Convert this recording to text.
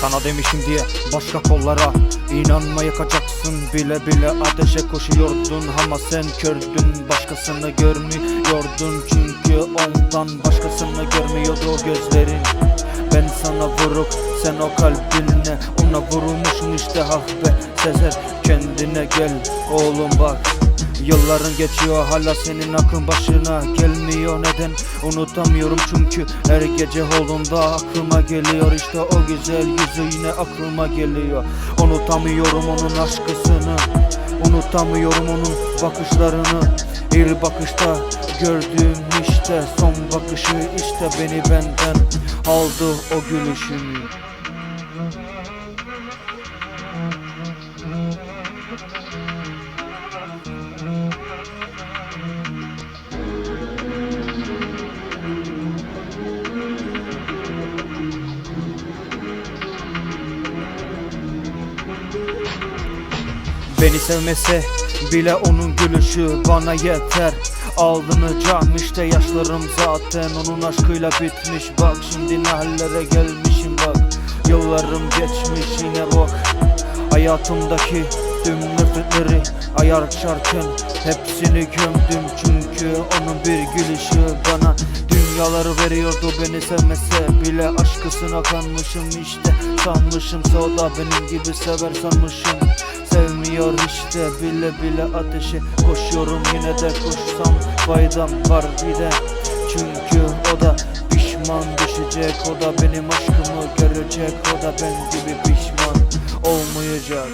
Sana demişim diye başka kollara İnanma yakacaksın. Bile bile ateşe koşuyordun Ama sen kördün başkasını görmüyordun. Çünkü ondan başkasını görmüyordu o gözlerin. Ben sana vuruk sen o kalbine Ona vurulmuşsun işte. Ah be Sezer kendine gel oğlum bak Yılların geçiyor hala senin akın başına gelmiyor. Neden? Unutamıyorum çünkü her gece holunda aklıma geliyor. İşte o güzel yüzü yine aklıma geliyor. Unutamıyorum onun aşkısını Unutamıyorum onun bakışlarını. İlk bakışta gördüğüm işte son bakışı işte beni benden aldı o gülüşünü Beni sevmese bile onun gülüşü bana yeter. Cam işte yaşlarım zaten. Onun aşkıyla bitmiş. Bak şimdi ne hallere gelmişim bak. Yıllarım geçmiş yine bak. Hayatımdaki tüm nefretleri ayar çarken Hepsini gömdüm. Çünkü onun bir gülüşü bana Dünyaları veriyordu. Beni sevmese bile Aşkısına kanmışım işte. Sanmışımsa o da benim gibi sever sanmışım Sevmiyor işte bile bile ateşe Koşuyorum yine de koşsam faydam var bir de. Çünkü o da pişman düşecek O da benim aşkımı görecek O da ben gibi pişman olmayacak